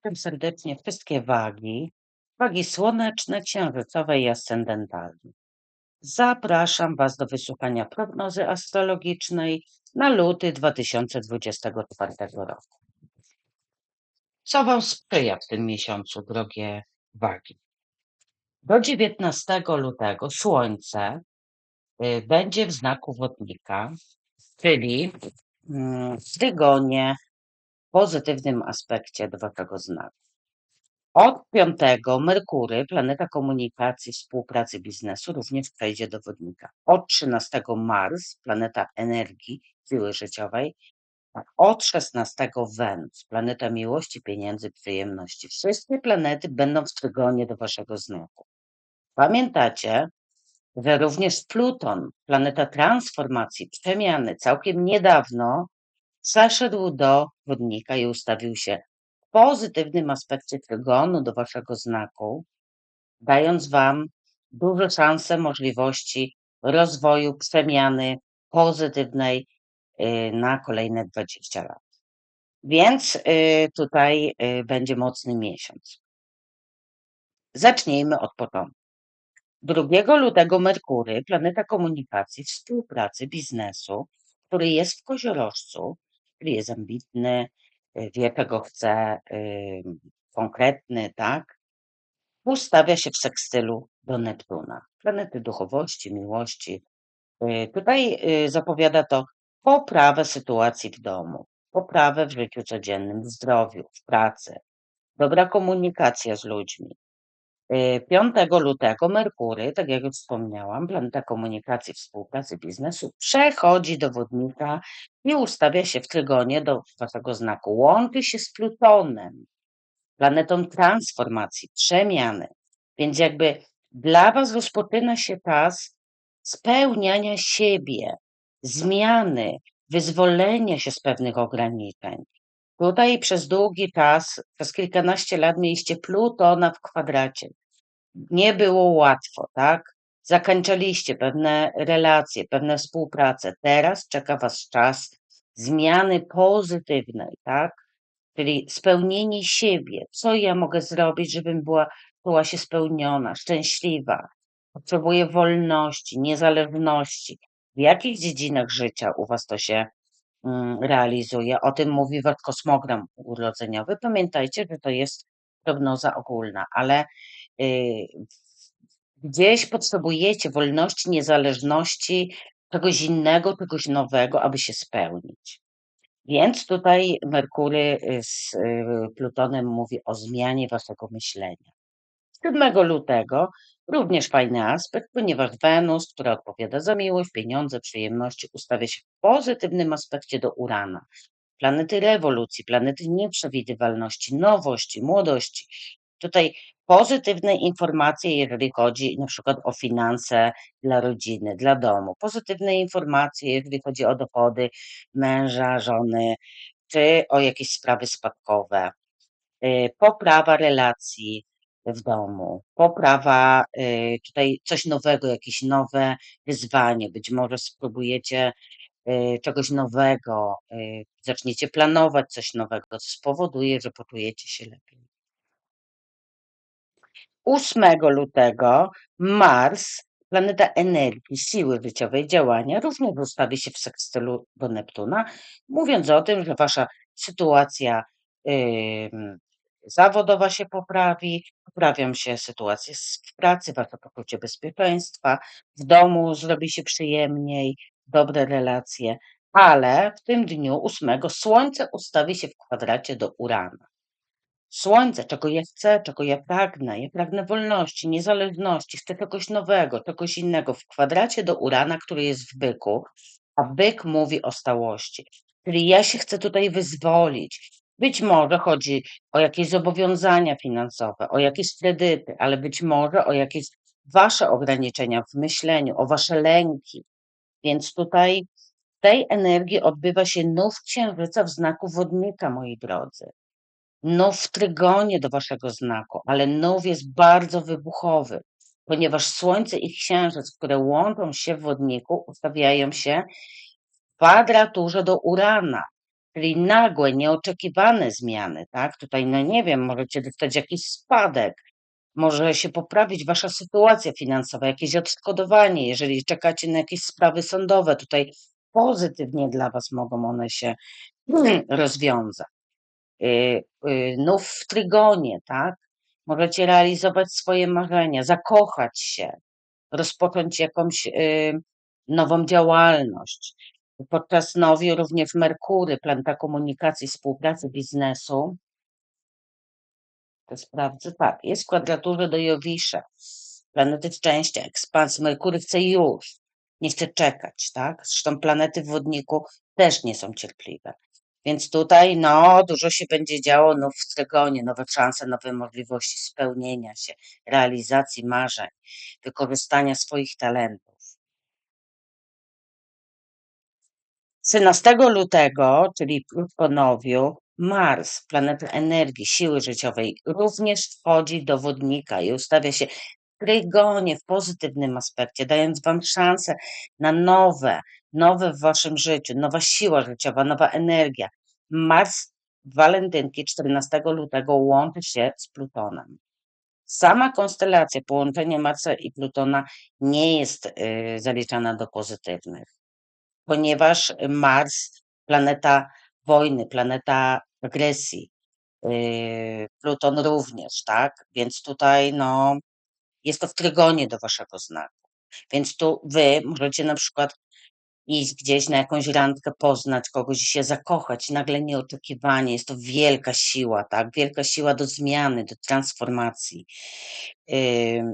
Witam serdecznie wszystkie wagi, wagi słoneczne, księżycowe i ascendentalne. Zapraszam Was do wysłuchania prognozy astrologicznej na luty 2024 roku. Co Wam sprzyja w tym miesiącu, drogie wagi? Do 19 lutego Słońce y, będzie w znaku wodnika, czyli mm, w trygonie, pozytywnym aspekcie do znaku. Od piątego Merkury, planeta komunikacji, współpracy, biznesu, również przejdzie do wodnika. Od 13 Mars, planeta energii, siły życiowej. Od 16 Wenus, planeta miłości, pieniędzy, przyjemności. Wszystkie planety będą w trygonie do waszego znaku. Pamiętacie, że również Pluton, planeta transformacji, przemiany, całkiem niedawno zaszedł do wodnika i ustawił się pozytywnym aspekcie trygonu do waszego znaku, dając wam duże szanse, możliwości rozwoju, przemiany pozytywnej y, na kolejne 20 lat. Więc y, tutaj y, będzie mocny miesiąc. Zacznijmy od początku. 2 lutego Merkury, planeta komunikacji, współpracy, biznesu, który jest w koziorożcu, jest ambitny, wie czego chce, konkretny, tak, ustawia się w sekstylu do Neptuna, planety duchowości, miłości. Tutaj zapowiada to poprawę sytuacji w domu, poprawę w życiu codziennym, w zdrowiu, w pracy, dobra komunikacja z ludźmi. 5 lutego Merkury, tak jak już wspomniałam, planeta komunikacji, współpracy, biznesu, przechodzi do wodnika i ustawia się w trygonie do waszego znaku. Łączy się z Plutonem, planetą transformacji, przemiany. Więc jakby dla was rozpoczyna się czas spełniania siebie, zmiany, wyzwolenia się z pewnych ograniczeń. Tutaj przez długi czas, przez kilkanaście lat mieliście Plutona w kwadracie. Nie było łatwo, tak? Zakończyliście pewne relacje, pewne współprace. Teraz czeka Was czas zmiany pozytywnej, tak? Czyli spełnienie siebie. Co ja mogę zrobić, żebym była, była się spełniona, szczęśliwa? Potrzebuję wolności, niezależności. W jakich dziedzinach życia u Was to się mm, realizuje? O tym mówi Wasz kosmogram urodzeniowy. Pamiętajcie, że to jest prognoza ogólna, ale gdzieś potrzebujecie wolności, niezależności, czegoś innego, czegoś nowego, aby się spełnić. Więc tutaj Merkury y, z y, Plutonem mówi o zmianie waszego myślenia. 7 lutego również fajny aspekt, ponieważ Wenus, która odpowiada za miłość, pieniądze, przyjemności, ustawia się w pozytywnym aspekcie do Urana. Planety rewolucji, planety nieprzewidywalności, nowości, młodości. Tutaj pozytywne informacje, jeżeli chodzi na przykład o finanse dla rodziny, dla domu. Pozytywne informacje, jeżeli chodzi o dochody męża, żony, czy o jakieś sprawy spadkowe. Y, poprawa relacji w domu, poprawa, y, tutaj coś nowego, jakieś nowe wyzwanie. Być może spróbujecie y, czegoś nowego, zaczniecie planować coś nowego, co spowoduje, że poczujecie się lepiej. 8 lutego Mars, planeta energii, siły życiowej, działania, również ustawi się w sekstylu do Neptuna, mówiąc o tym, że wasza sytuacja zawodowa się poprawi, poprawią się sytuacje w pracy, wasze poczucie bezpieczeństwa, w domu zrobi się przyjemniej, dobre relacje, ale w tym dniu 8 Słońce ustawi się w kwadracie do Urana. Słońce, czego ja chcę, czego ja pragnę. Ja pragnę wolności, niezależności, chcę czegoś nowego, czegoś innego. W kwadracie do Urana, który jest w byku, a byk mówi o stałości. Czyli ja się chcę tutaj wyzwolić. Być może chodzi o jakieś zobowiązania finansowe, o jakieś kredyty, ale być może o jakieś wasze ograniczenia w myśleniu, o wasze lęki. Więc tutaj w tej energii odbywa się nów księżyca w znaku wodnika, moi drodzy. Nów w trygonie do waszego znaku, ale nów jest bardzo wybuchowy, ponieważ Słońce i Księżyc, które łączą się w wodniku, ustawiają się w kwadraturze do Urana. Czyli nagłe, nieoczekiwane zmiany, tak? Tutaj, no nie wiem, możecie dostać jakiś spadek, może się poprawić wasza sytuacja finansowa, jakieś odszkodowanie, jeżeli czekacie na jakieś sprawy sądowe, tutaj pozytywnie dla was mogą one się rozwiązać. Y, y, Nów w trygonie, tak? Możecie realizować swoje marzenia, zakochać się, rozpocząć jakąś y, nową działalność. Podczas nowiu również Merkury, planeta komunikacji, współpracy, biznesu. To sprawdzę, tak, jest w kwadraturze do Jowisza. Planety szczęścia, ekspansji. Merkury chce już, nie chce czekać, tak? Zresztą planety w wodniku też nie są cierpliwe. Więc tutaj, no, dużo się będzie działo no, w trygonie, nowe szanse, nowe możliwości spełnienia się, realizacji marzeń, wykorzystania swoich talentów. 13 lutego, czyli krótko nowiu, Mars, planeta energii, siły życiowej, również wchodzi do wodnika i ustawia się w trygonie, w pozytywnym aspekcie, dając Wam szansę na nowe, nowe w Waszym życiu, nowa siła życiowa, nowa energia. Mars walentynki 14 lutego łączy się z Plutonem. Sama konstelacja, połączenie Marsa i Plutona nie jest y, zaliczana do pozytywnych ponieważ Mars, planeta wojny, planeta agresji, yy, Pluton również, tak? Więc tutaj, no, jest to w trygonie do waszego znaku. Więc tu wy możecie na przykład iść gdzieś na jakąś randkę, poznać kogoś i się zakochać, nagle nieoczekiwanie. Jest to wielka siła, tak? Wielka siła do zmiany, do transformacji.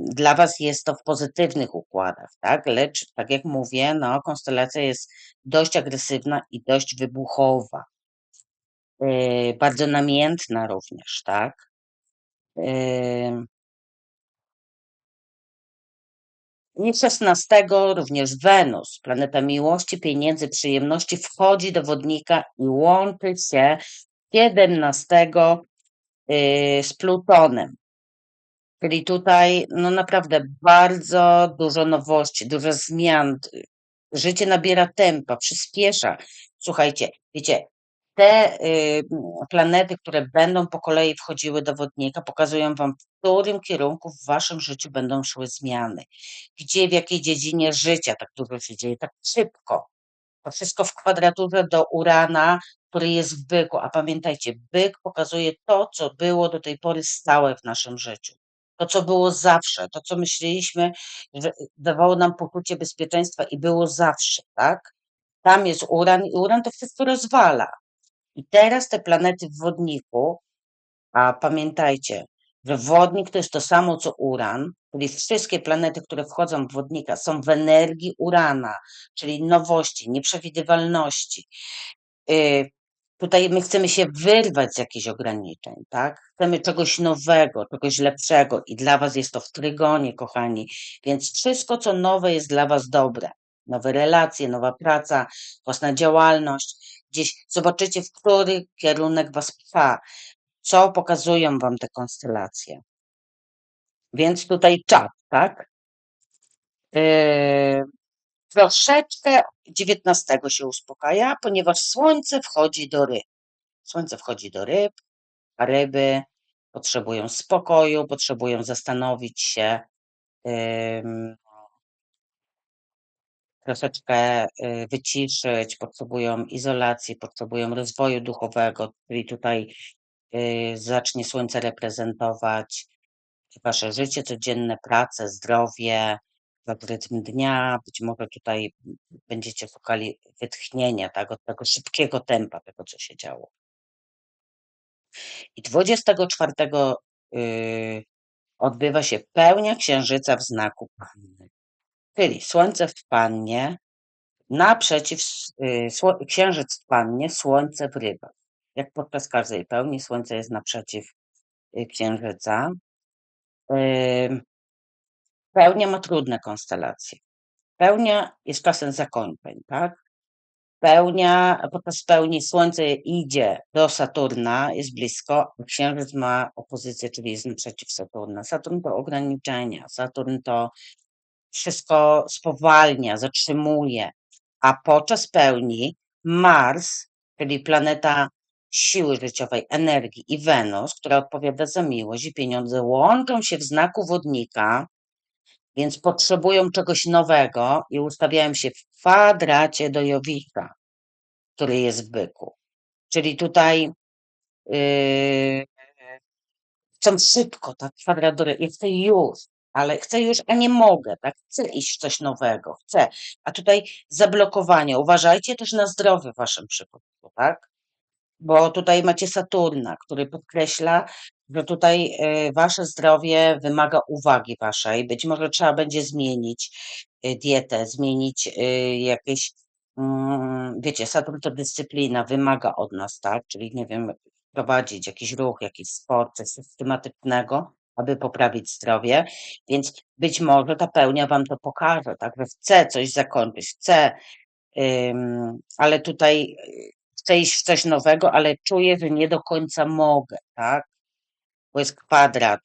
Dla Was jest to w pozytywnych układach, tak? Lecz, tak jak mówię, no, konstelacja jest dość agresywna i dość wybuchowa. Yy, bardzo namiętna również, tak? 16 również Wenus, planeta miłości, pieniędzy, przyjemności, wchodzi do wodnika i łączy się 17 yy, z Plutonem. Czyli tutaj no naprawdę bardzo dużo nowości, dużo zmian. Życie nabiera tempa, przyspiesza. Słuchajcie, wiecie, te y, planety, które będą po kolei wchodziły do wodnika, pokazują wam, w którym kierunku w waszym życiu będą szły zmiany. Gdzie, w jakiej dziedzinie życia tak dużo się dzieje, tak szybko. To wszystko w kwadraturze do Urana, który jest w byku. A pamiętajcie, byk pokazuje to, co było do tej pory stałe w naszym życiu. To, co było zawsze, to, co myśleliśmy, że dawało nam poczucie bezpieczeństwa i było zawsze, tak? Tam jest Uran i Uran to wszystko rozwala. I teraz te planety w wodniku, a pamiętajcie, że wodnik to jest to samo co uran, czyli wszystkie planety, które wchodzą w wodnika, są w energii urana, czyli nowości, nieprzewidywalności. Y, tutaj my chcemy się wyrwać z jakichś ograniczeń, tak? Chcemy czegoś nowego, czegoś lepszego i dla Was jest to w trygonie, kochani. Więc wszystko, co nowe, jest dla Was dobre. Nowe relacje, nowa praca, własna działalność. Gdzieś zobaczycie, w który kierunek Was pcha, co pokazują Wam te konstelacje. Więc tutaj czat, tak? Yy, troszeczkę 19 się uspokaja, ponieważ Słońce wchodzi do ryb. Słońce wchodzi do ryb, a ryby potrzebują spokoju, potrzebują zastanowić się, troszeczkę y, wyciszyć, potrzebują izolacji, potrzebują rozwoju duchowego, czyli tutaj y, zacznie Słońce reprezentować Wasze życie codzienne, pracę, zdrowie, rytm dnia. Być może tutaj będziecie szukali wytchnienia tak, od tego szybkiego tempa, tego co się działo. I 24 yy, odbywa się pełnia księżyca w znaku. Czyli Słońce w Pannie, naprzeciw y, Księżyc w Pannie, Słońce w Rybach. Jak podczas każdej pełni, Słońce jest naprzeciw y, Księżyca. Pełnia ma trudne konstelacje. Pełnia jest czasem zakończeń, tak? Pełnia, podczas pełni Słońce idzie do Saturna, jest blisko, Księżyc ma opozycję, czyli jest naprzeciw Saturna. Saturn to ograniczenia, Saturn to wszystko spowalnia, zatrzymuje, a podczas pełni Mars czyli planeta siły życiowej, energii i Wenus, która odpowiada za miłość i pieniądze, łączą się w znaku wodnika, więc potrzebują czegoś nowego i ustawiają się w kwadracie do Jowisza, który jest w byku. Czyli tutaj yy, chcę szybko, tak, kwadrat do chcę już, ale chcę już, a nie mogę, tak, chcę iść coś nowego, chcę. A tutaj zablokowanie. Uważajcie też na zdrowie w waszym przypadku, tak? Bo tutaj macie Saturna, który podkreśla, że tutaj y, wasze zdrowie wymaga uwagi waszej. Być może trzeba będzie zmienić y, dietę, zmienić y, jakieś, mm, wiecie, Saturn to dyscyplina, wymaga od nas, tak? Czyli nie wiem, prowadzić jakiś ruch, jakiś sport, coś systematycznego, aby poprawić zdrowie. Więc być może ta pełnia wam to pokaże, tak? Że chcę coś zakończyć, chcę, ym, ale tutaj chcę iść w coś nowego, ale czuję, że nie do końca mogę, tak? Bo jest kwadrat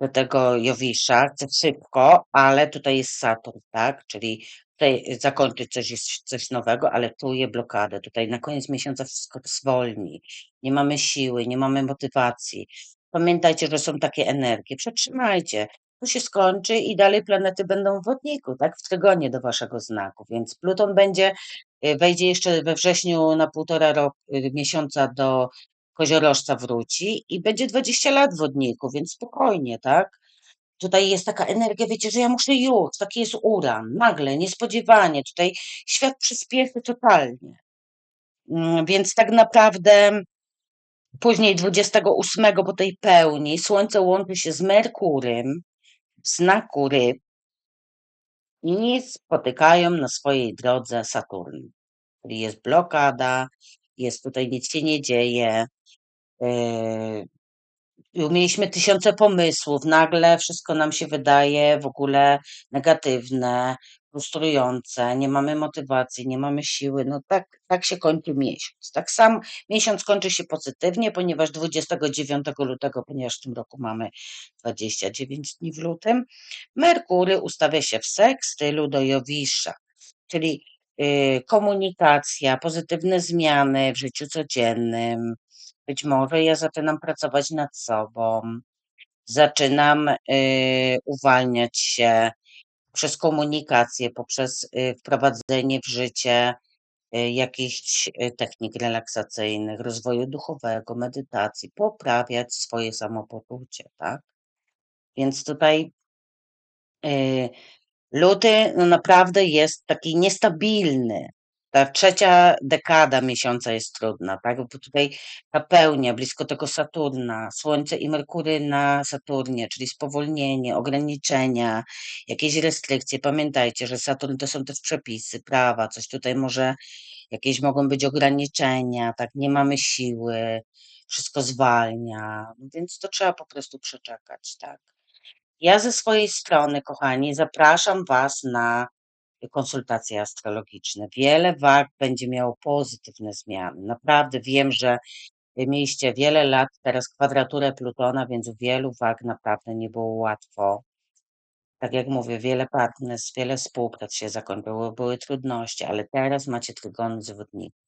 do tego Jowisza, chcę szybko, ale tutaj jest Saturn, tak? Czyli chcę zakończyć coś, coś nowego, ale czuję blokadę. Tutaj na koniec miesiąca wszystko zwolni. Nie mamy siły, nie mamy motywacji. Pamiętajcie, że są takie energie. Przetrzymajcie. To się skończy i dalej planety będą w wodniku, tak? W trygonie do waszego znaku. Więc Pluton będzie Y, wejdzie jeszcze we wrześniu na półtora roku, y, miesiąca do koziorożca wróci i będzie 20 lat w wodniku, więc spokojnie, tak? Tutaj jest taka energia, wiecie, że ja muszę już, taki jest uran, nagle, niespodziewanie, tutaj świat przyspieszy totalnie. Mm, więc tak naprawdę później 28 po tej pełni Słońce łączy się z Merkurym znaku ryb i spotykają na swojej drodze Saturn. Czyli jest blokada, jest tutaj nic się nie dzieje. Yy, mieliśmy tysiące pomysłów, nagle wszystko nam się wydaje w ogóle negatywne, frustrujące, nie mamy motywacji, nie mamy siły. No tak, tak się kończy miesiąc. Tak sam miesiąc kończy się pozytywnie, ponieważ 29 lutego, ponieważ w tym roku mamy 29 dni w lutym, Merkury ustawia się w sekstylu do Jowisza, czyli Y, komunikacja, pozytywne zmiany w życiu codziennym. Być może ja zaczynam pracować nad sobą, zaczynam y, uwalniać się przez komunikację, poprzez y, wprowadzenie w życie jakichś technik relaksacyjnych, rozwoju duchowego, medytacji, poprawiać swoje samopoczucie, tak? Więc tutaj Luty no naprawdę jest taki niestabilny. Ta trzecia dekada miesiąca jest trudna, tak? Bo tutaj ta pełnia blisko tego Saturna, Słońce i Merkury na Saturnie, czyli spowolnienie, ograniczenia, jakieś restrykcje. Pamiętajcie, że Saturn to są też przepisy, prawa, coś tutaj może, jakieś mogą być ograniczenia, tak? Nie mamy siły, wszystko zwalnia, więc to trzeba po prostu przeczekać, tak? Ja ze swojej strony, kochani, zapraszam Was na konsultacje astrologiczne. Wiele wag będzie miało pozytywne zmiany. Naprawdę wiem, że mieliście wiele lat teraz kwadraturę Plutona, więc wielu wag naprawdę nie było łatwo. Tak jak mówię, wiele partnerstw, wiele współprac się zakończyło, były trudności, ale teraz macie trygon zwodników.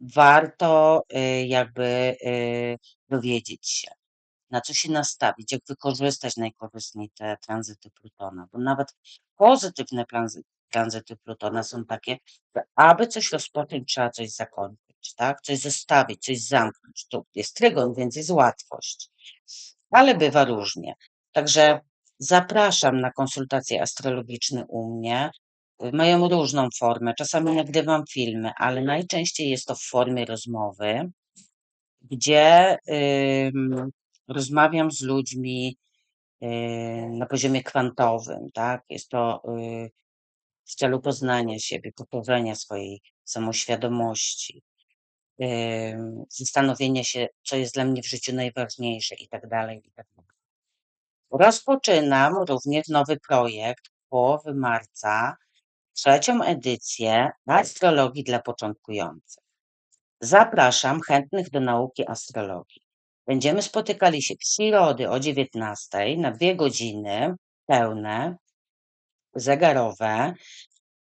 Warto y, jakby y, dowiedzieć się na co się nastawić, jak wykorzystać najkorzystniej te tranzyty Plutona, bo nawet pozytywne tranzyty Plutona są takie, że aby coś rozpocząć, trzeba coś zakończyć, tak? Coś zostawić, coś zamknąć. Tu jest trygon, więc jest łatwość. Ale bywa różnie. Także zapraszam na konsultacje astrologiczne u mnie. Mają różną formę. Czasami nagrywam filmy, ale najczęściej jest to w formie rozmowy, gdzie rozmawiam z ludźmi y, na poziomie kwantowym, tak? Jest to y, w celu poznania siebie, poprawienia swojej samoświadomości, zastanowienia się, co jest dla mnie w życiu najważniejsze i tak dalej, i tak dalej. Rozpoczynam również nowy projekt połowy marca, trzecią edycję astrologii dla początkujących. Zapraszam chętnych do nauki astrologii. Będziemy spotykali się w środy o 19 na dwie godziny pełne, zegarowe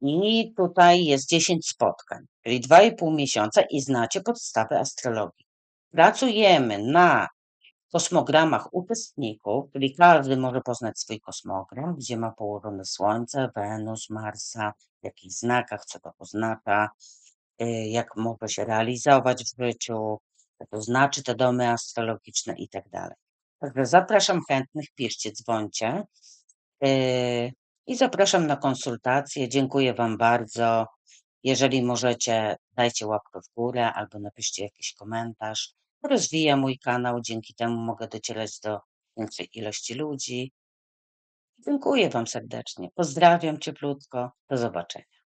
i tutaj jest 10 spotkań. czyli 2,5 miesiąca i znacie podstawy astrologii. Pracujemy na kosmogramach uczestników, czyli każdy może poznać swój kosmogram, gdzie ma położone Słońce, Wenus, Marsa, w jakich znakach, co to oznacza, y, jak może się realizować w życiu, co to znaczy te domy astrologiczne i tak dalej. Także zapraszam chętnych, piszcie, dzwońcie. I zapraszam na konsultacje. Dziękuję Wam bardzo. Jeżeli możecie, dajcie łapkę w górę albo napiszcie jakiś komentarz. Rozwija mój kanał, dzięki temu mogę docierać do większej ilości ludzi. Dziękuję Wam serdecznie. Pozdrawiam cieplutko. Do zobaczenia.